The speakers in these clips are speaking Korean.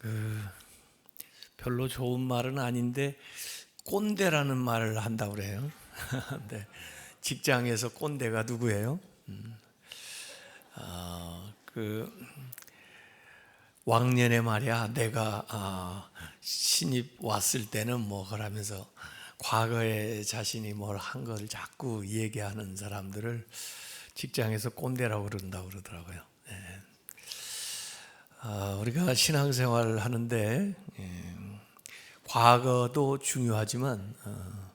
그 별로 좋은 말은 아닌데 꼰대라는 말을 한다고 그래요. 네. 직장에서 꼰대가 누구예요? 음. 아, 그 왕년에 말이야 내가 아, 신입 왔을 때는 뭐 그러면서 과거에 자신이 뭘한걸 자꾸 얘기하는 사람들을 직장에서 꼰대라고 그런다고 그러더라고요. 네. 아, 우리가 신앙생활을 하는데 예, 과거도 중요하지만 어,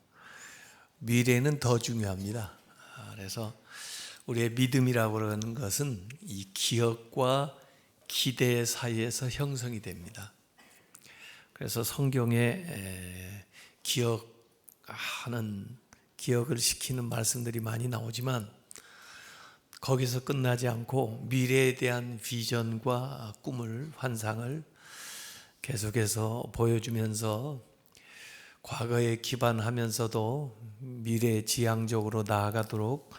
미래는 더 중요합니다. 아, 그래서 우리의 믿음이라고 그러는 것은 이 기억과 기대 사이에서 형성이 됩니다. 그래서 성경에 에, 기억하는 기억을 시키는 말씀들이 많이 나오지만 거기서 끝나지 않고 미래에 대한 비전과 꿈을 환상을 계속해서 보여주면서 과거에 기반하면서도 미래 지향적으로 나아가도록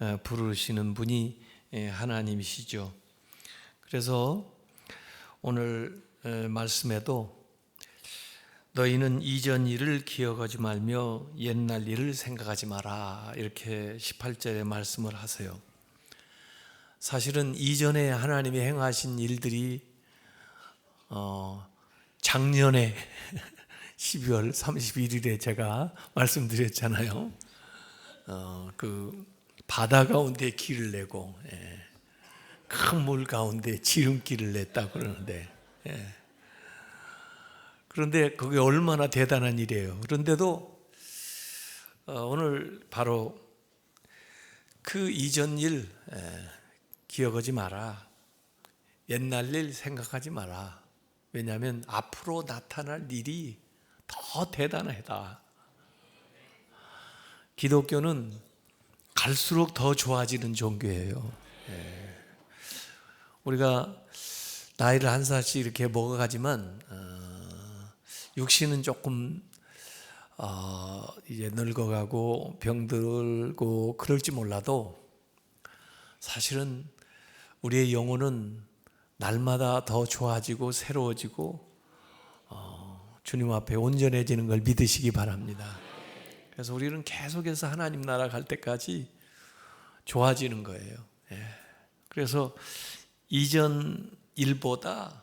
에, 부르시는 분이 에, 하나님이시죠. 그래서 오늘 에, 말씀에도 너희는 이전 일을 기억하지 말며 옛날 일을 생각하지 마라 이렇게 18절에 말씀을 하세요. 사실은 이전에 하나님이 행하신 일들이 어, 작년에 12월 31일에 제가 말씀드렸잖아요. 어, 그 바다 가운데 길을 내고 예, 큰물 가운데 지름길을 냈다 그러는데 예. 그런데 그게 얼마나 대단한 일이에요. 그런데도 어, 오늘 바로 그 이전 일 예, 기억하지 마라. 옛날 일 생각하지 마라. 왜냐하면 앞으로 나타날 일이 더 대단하다. 기독교는 갈수록 더 좋아지는 종교예요. 예. 우리가 나이를 한 살씩 이렇게 먹어가지만 어, 육신은 조금 어, 이제 늙어가고 병들고 그럴지 몰라도 사실은 우리의 영혼은 날마다 더 좋아지고 새로워지고 어, 주님 앞에 온전해지는 걸 믿으시기 바랍니다. 그래서 우리는 계속해서 하나님 나라 갈 때까지 좋아지는 거예요. 예. 그래서 이전 일보다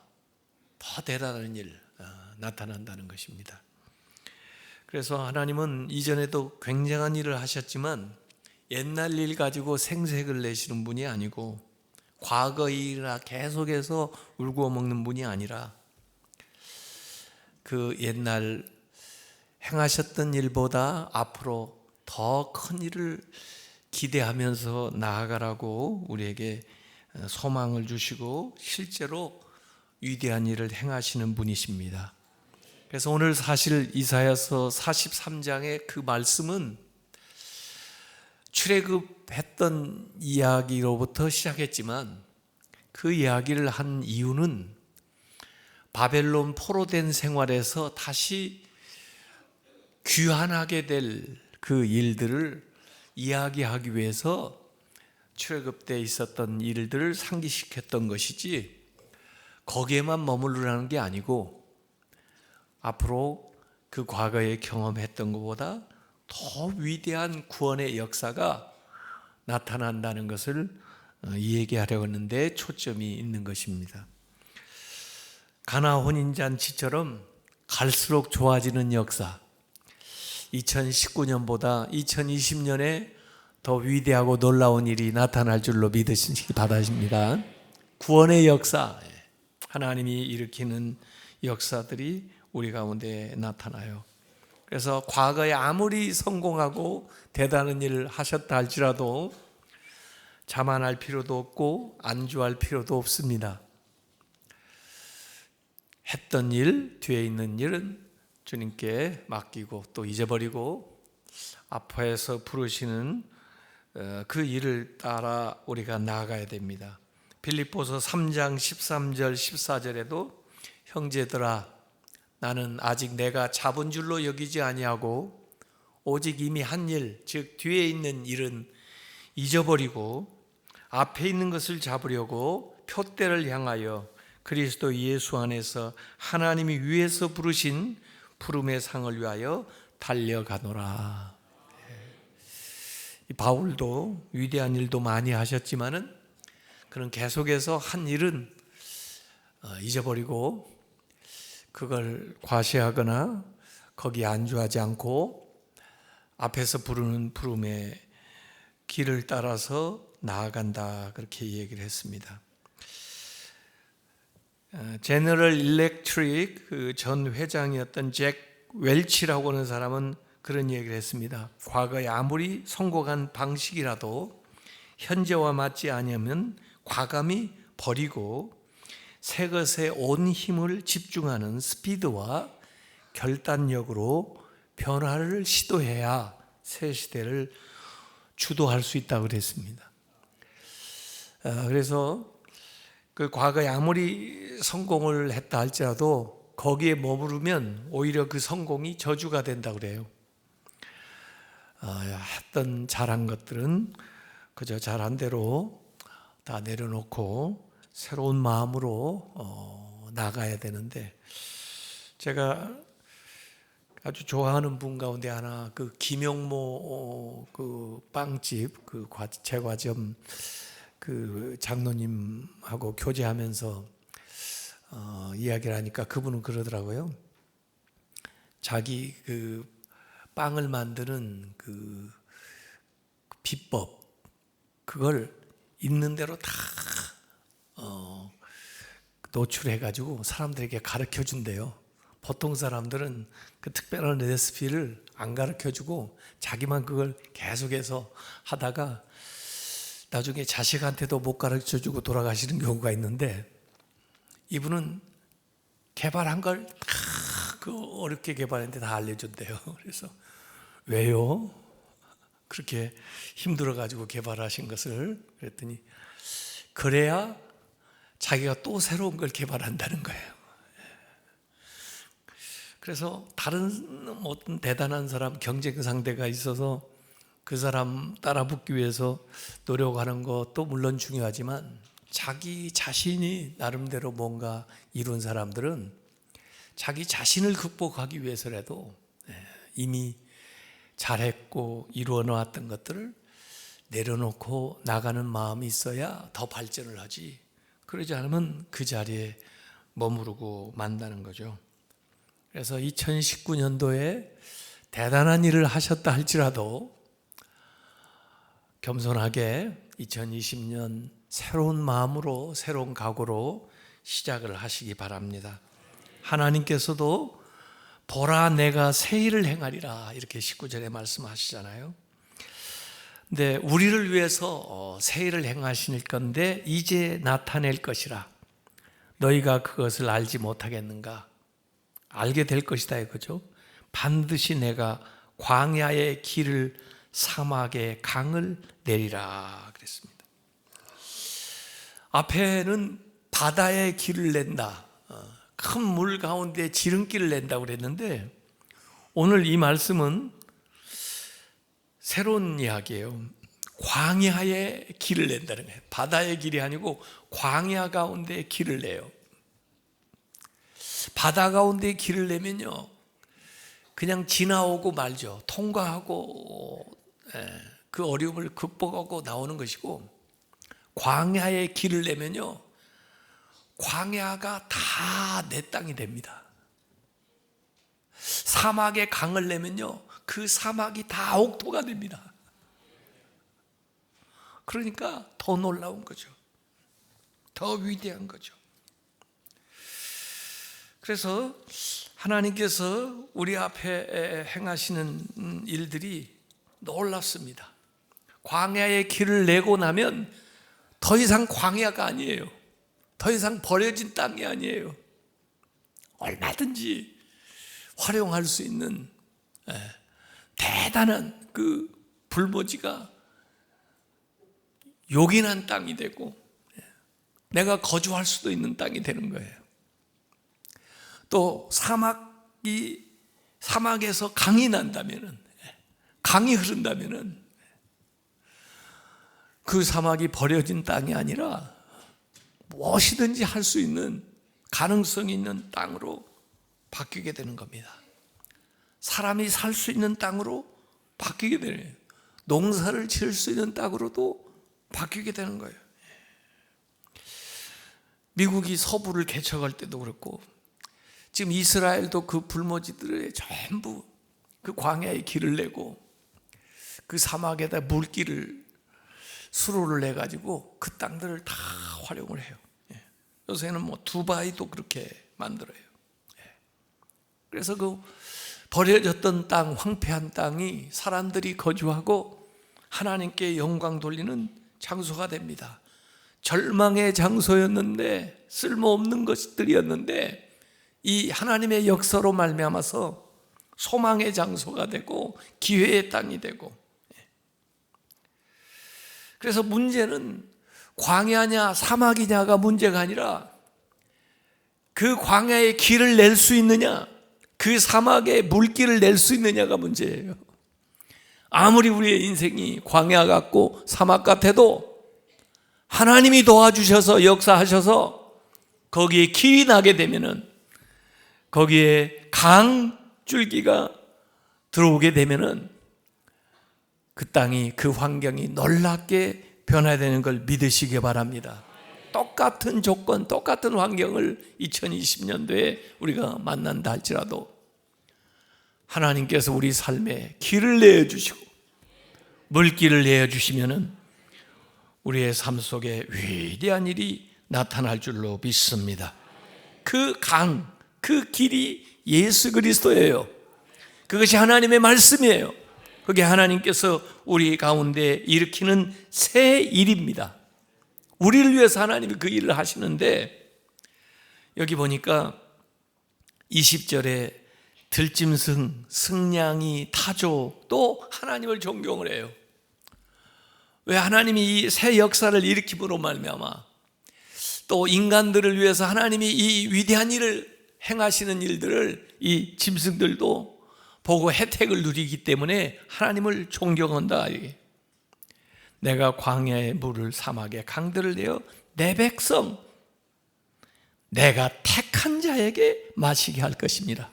더 대단한 일 어, 나타난다는 것입니다. 그래서 하나님은 이전에도 굉장한 일을 하셨지만 옛날 일 가지고 생색을 내시는 분이 아니고 과거 일이나 계속해서 울고 먹는 분이 아니라 그 옛날 행하셨던 일보다 앞으로 더 큰 일을 기대하면서 나아가라고 우리에게 소망을 주시고 실제로 위대한 일을 행하시는 분이십니다. 그래서 오늘 사실 이사야서 43장의 그 말씀은 출애굽했던 이야기로부터 시작했지만 그 이야기를 한 이유는 바벨론 포로된 생활에서 다시 귀환하게 될 그 일들을 이야기하기 위해서 출애굽 때 있었던 일들을 상기시켰던 것이지 거기에만 머무르라는 게 아니고 앞으로 그 과거에 경험했던 것보다 더 위대한 구원의 역사가 나타난다는 것을 얘기하려고 하는데 초점이 있는 것입니다. 가나 혼인잔치처럼 갈수록 좋아지는 역사. 2019년보다 2020년에 더 위대하고 놀라운 일이 나타날 줄로 믿으시기 바랍니다. 구원의 역사, 하나님이 일으키는 역사들이 우리 가운데 나타나요. 그래서 과거에 아무리 성공하고 대단한 일을 하셨다 할지라도 자만할 필요도 없고 안주할 필요도 없습니다. 했던 일, 뒤에 있는 일은 주님께 맡기고 또 잊어버리고 앞에서 부르시는 어, 그 일을 따라 우리가 나아가야 됩니다. 빌립보서 3장 13절 14절에도 형제들아 나는 아직 내가 잡은 줄로 여기지 아니하고 오직 이미 한 일, 즉 뒤에 있는 일은 잊어버리고 앞에 있는 것을 잡으려고 표대를 향하여 그리스도 예수 안에서 하나님이 위에서 부르신 부름의 상을 위하여 달려가노라. 이 바울도 위대한 일도 많이 하셨지만은 그런 계속해서 한 일은 어, 잊어버리고 그걸 과시하거나 거기에 안주하지 않고 앞에서 부르는 부름의 길을 따라서 나아간다 그렇게 얘기를 했습니다. 제너럴 일렉트릭 그 전 회장이었던 잭 웰치라고 하는 사람은 그런 얘기를 했습니다. 과거에 아무리 성공한 방식이라도 현재와 맞지 않으면 과감히 버리고 새 것에 온 힘을 집중하는 스피드와 결단력으로 변화를 시도해야 새 시대를 주도할 수 있다고 그랬습니다. 아, 그래서 그 과거에 아무리 성공을 했다 할지라도 거기에 머무르면 오히려 그 성공이 저주가 된다 그래요. 아, 했던 잘한 것들은 그저 잘한 대로 다 내려놓고 새로운 마음으로 어, 나가야 되는데 제가 아주 좋아하는 분 가운데 하나 그 김영모 어, 그 빵집 그 과- 제과점 그 장로님하고 교제하면서 어, 이야기를 하니까 그분은 그러더라고요. 자기 그 빵을 만드는 그 비법 그걸 있는 대로 다 어, 노출해 가지고 사람들에게 가르쳐 준대요. 보통 사람들은 그 특별한 레시피를 안 가르쳐 주고 자기만 그걸 계속해서 하다가 나중에 자식한테도 못 가르쳐 주고 돌아가시는 경우가 있는데 이분은 개발한 걸 다 그 어렵게 개발했는데 다 알려준대요. 그래서 왜요? 그렇게 힘들어 가지고 개발하신 것을 그랬더니 그래야 자기가 또 새로운 걸 개발한다는 거예요. 그래서 다른 어떤 대단한 사람 경쟁 상대가 있어서 그 사람 따라 붙기 위해서 노력하는 것도 물론 중요하지만 자기 자신이 나름대로 뭔가 이룬 사람들은 자기 자신을 극복하기 위해서라도 예, 이미 잘했고 이루어 놓았던 것들을 내려놓고 나가는 마음이 있어야 더 발전을 하지. 그러지 않으면 그 자리에 머무르고 만다는 거죠. 그래서 2019년도에 대단한 일을 하셨다 할지라도 겸손하게 2020년 새로운 마음으로 새로운 각오로 시작을 하시기 바랍니다. 하나님께서도 보라 내가 새 일을 행하리라 이렇게 19절에 말씀하시잖아요. 근데 우리를 위해서 어, 새 일을 행하실 건데 이제 나타낼 것이라 너희가 그것을 알지 못하겠는가? 알게 될 것이다 이거죠. 반드시 내가 광야의 길을 사막의 강을 내리라 그랬습니다. 앞에는 바다의 길을 낸다. 어, 큰물 가운데 지름길을 낸다고 그랬는데 오늘 이 말씀은 새로운 이야기예요. 광야의 길을 낸다는 거예요. 바다의 길이 아니고 광야 가운데 길을 내요. 바다 가운데 길을 내면요. 그냥 지나오고 말죠. 통과하고 예, 그 어려움을 극복하고 나오는 것이고 광야의 길을 내면요. 광야가 다 내 땅이 됩니다. 사막의 강을 내면요. 그 사막이 다 옥토가 됩니다. 그러니까 더 놀라운 거죠. 더 위대한 거죠. 그래서 하나님께서 우리 앞에 행하시는 일들이 놀랍습니다. 광야의 길을 내고 나면 더 이상 광야가 아니에요. 더 이상 버려진 땅이 아니에요. 얼마든지 활용할 수 있는 예, 대단한 그 불모지가 요긴한 땅이 되고 예, 내가 거주할 수도 있는 땅이 되는 거예요. 또 사막이 사막에서 강이 난다면은 예, 강이 흐른다면은 그 사막이 버려진 땅이 아니라 무엇이든지 할 수 있는 가능성 있는 땅으로 바뀌게 되는 겁니다. 사람이 살 수 있는 땅으로 바뀌게 되는 농사를 지을 수 있는 땅으로도 바뀌게 되는 거예요. 미국이 서부를 개척할 때도 그렇고 지금 이스라엘도 그 불모지들의 전부 그 광야에 길을 내고 그 사막에다 물길을 수로를 내 가지고 그 땅들을 다 활용을 해요. 예. 요새는 뭐 두바이도 그렇게 만들어요. 예. 그래서 그 버려졌던 땅, 황폐한 땅이 사람들이 거주하고 하나님께 영광 돌리는 장소가 됩니다. 절망의 장소였는데 쓸모없는 것들이었는데 이 하나님의 역사로 말미암아서 소망의 장소가 되고 기회의 땅이 되고 그래서 문제는 광야냐 사막이냐가 문제가 아니라 그 광야의 길을 낼 수 있느냐 그 사막에 물길을 낼수 있느냐가 문제예요. 아무리 우리의 인생이 광야 같고 사막 같아도 하나님이 도와주셔서 역사하셔서 거기에 길이 나게 되면은 거기에 강 줄기가 들어오게 되면은 그 땅이 그 환경이 놀랍게 변화되는 걸 믿으시기 바랍니다. 똑같은 조건, 똑같은 환경을 2020년도에 우리가 만난다 할지라도 하나님께서 우리 삶에 길을 내어 주시고 물길을 내어 주시면은 우리의 삶 속에 위대한 일이 나타날 줄로 믿습니다. 그 강, 그 길이 예수 그리스도예요. 그것이 하나님의 말씀이에요. 그게 하나님께서 우리 가운데 일으키는 새 일입니다. 우리를 위해서 하나님이 그 일을 하시는데 여기 보니까 20절에 들짐승, 승냥이, 타조 또 하나님을 존경을 해요. 왜 하나님이 이 새 역사를 일으킴으로 말미암아 또 인간들을 위해서 하나님이 이 위대한 일을 행하시는 일들을 이 짐승들도 보고 혜택을 누리기 때문에 하나님을 존경한다. 내가 광야의 물을 사막에 강들을 내어 내 백성 내가 택한 자에게 마시게 할 것입니다.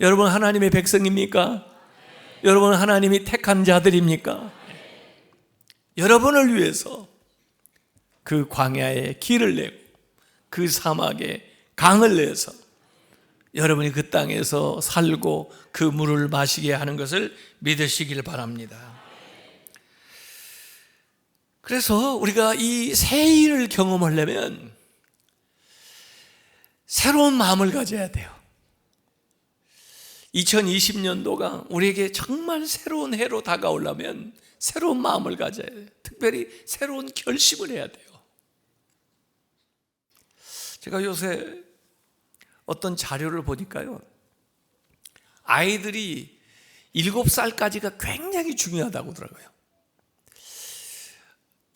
여러분 하나님의 백성입니까? 여러분 하나님이 택한 자들입니까? 여러분을 위해서 그 광야에 길을 내고 그 사막에 강을 내서 여러분이 그 땅에서 살고 그 물을 마시게 하는 것을 믿으시길 바랍니다. 그래서 우리가 이 새 일을 경험하려면 새로운 마음을 가져야 돼요. 2020년도가 우리에게 정말 새로운 해로 다가오려면 새로운 마음을 가져야 돼요. 특별히 새로운 결심을 해야 돼요. 제가 요새 어떤 자료를 보니까요. 아이들이 7살까지가 굉장히 중요하다고 하더라고요.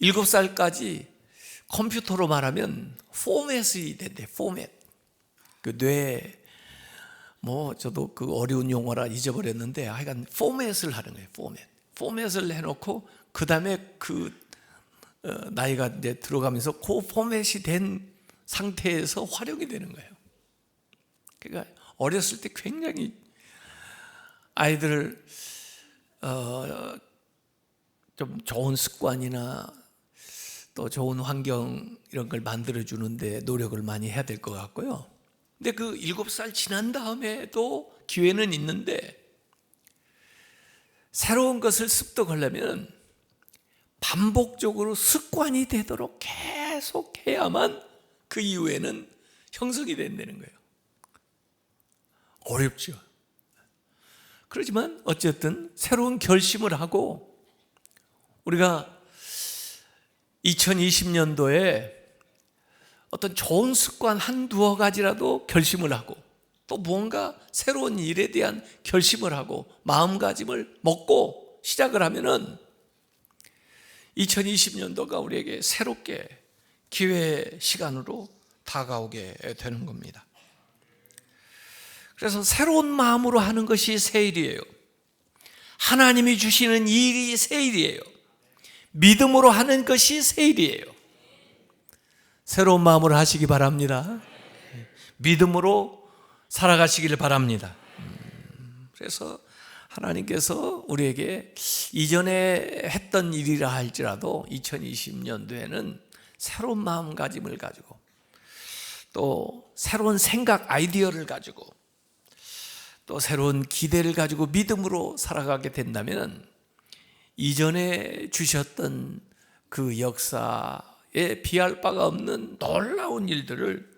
7살까지 컴퓨터로 말하면 포맷이 된대, 포맷. 그 뇌, 뭐, 저도 그 어려운 용어라 잊어버렸는데, 하여간 포맷을 하는 거예요, 포맷. 포맷을 해놓고, 그 다음에 그, 어, 나이가 이제 들어가면서 그 포맷이 된 상태에서 활용이 되는 거예요. 그러니까 어렸을 때 굉장히 아이들을, 어, 좀 좋은 습관이나 또 좋은 환경 이런 걸 만들어 주는데 노력을 많이 해야 될 것 같고요. 근데 그 일곱 살 지난 다음에도 기회는 있는데 새로운 것을 습득하려면 반복적으로 습관이 되도록 계속 해야만 그 이후에는 형성이 된다는 거예요. 어렵죠. 그렇지만 어쨌든 새로운 결심을 하고 우리가 2020년도에 어떤 좋은 습관 한 두어 가지라도 결심을 하고 또 무언가 새로운 일에 대한 결심을 하고 마음가짐을 먹고 시작을 하면은 2020년도가 우리에게 새롭게 기회의 시간으로 다가오게 되는 겁니다. 그래서 새로운 마음으로 하는 것이 새 일이에요. 하나님이 주시는 일이 새 일이에요. 믿음으로 하는 것이 새 일이에요. 새로운 마음으로 하시기 바랍니다. 믿음으로 살아가시기를 바랍니다. 음, 그래서 하나님께서 우리에게 이전에 했던 일이라 할지라도 2020년도에는 새로운 마음가짐을 가지고 또 새로운 생각 아이디어를 가지고 또 새로운 기대를 가지고 믿음으로 살아가게 된다면 이전에 주셨던 그 역사에 비할 바가 없는 놀라운 일들을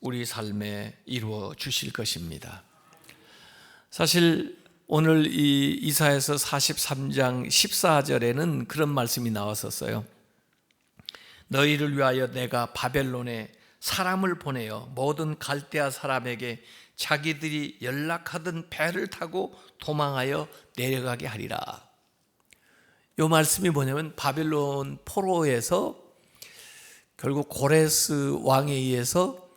우리 삶에 이루어 주실 것입니다. 사실 오늘 이 이사에서 43장 14절에는 그런 말씀이 나왔었어요. 너희를 위하여 내가 바벨론에 사람을 보내어 모든 갈대아 사람에게 자기들이 연락하던 배를 타고 도망하여 내려가게 하리라. 요 말씀이 뭐냐면 바벨론 포로에서 결국 고레스 왕에 의해서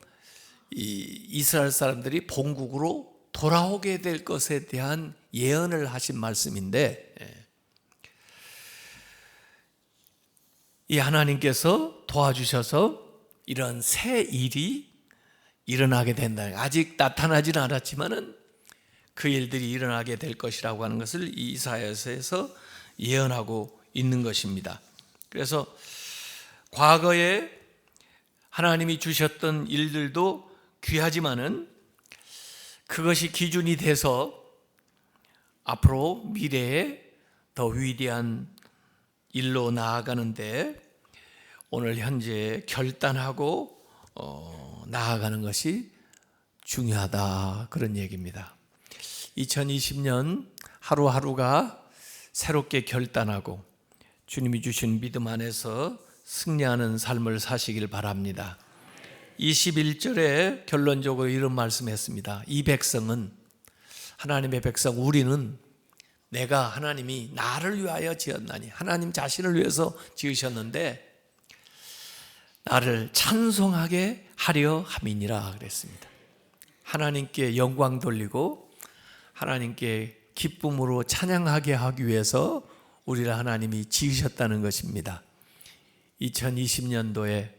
이 이스라엘 사람들이 본국으로 돌아오게 될 것에 대한 예언을 하신 말씀인데 예. 이 하나님께서 도와주셔서 이런 새 일이 일어나게 된다. 아직 나타나지는 않았지만은 그 일들이 일어나게 될 것이라고 하는 것을 이 이사야서에서 예언하고 있는 것입니다. 그래서 과거에 하나님이 주셨던 일들도 귀하지만은 그것이 기준이 돼서 앞으로 미래에 더 위대한 일로 나아가는데 오늘 현재 결단하고 어, 나아가는 것이 중요하다 그런 얘기입니다. 2020년 하루하루가 새롭게 결단하고 주님이 주신 믿음 안에서 승리하는 삶을 사시길 바랍니다. 21절에 결론적으로 이런 말씀했습니다. 이 백성은 하나님의 백성 우리는 내가 하나님이 나를 위하여 지었나니 하나님 자신을 위해서 지으셨는데 나를 찬송하게 하려 함이니라 그랬습니다. 하나님께 영광 돌리고 하나님께 기쁨으로 찬양하게 하기 위해서 우리를 하나님이 지으셨다는 것입니다. 2020년도에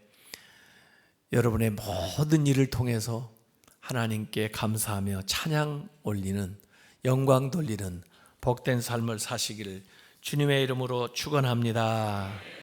여러분의 모든 일을 통해서 하나님께 감사하며 찬양 올리는 영광 돌리는 복된 삶을 사시기를 주님의 이름으로 축원합니다.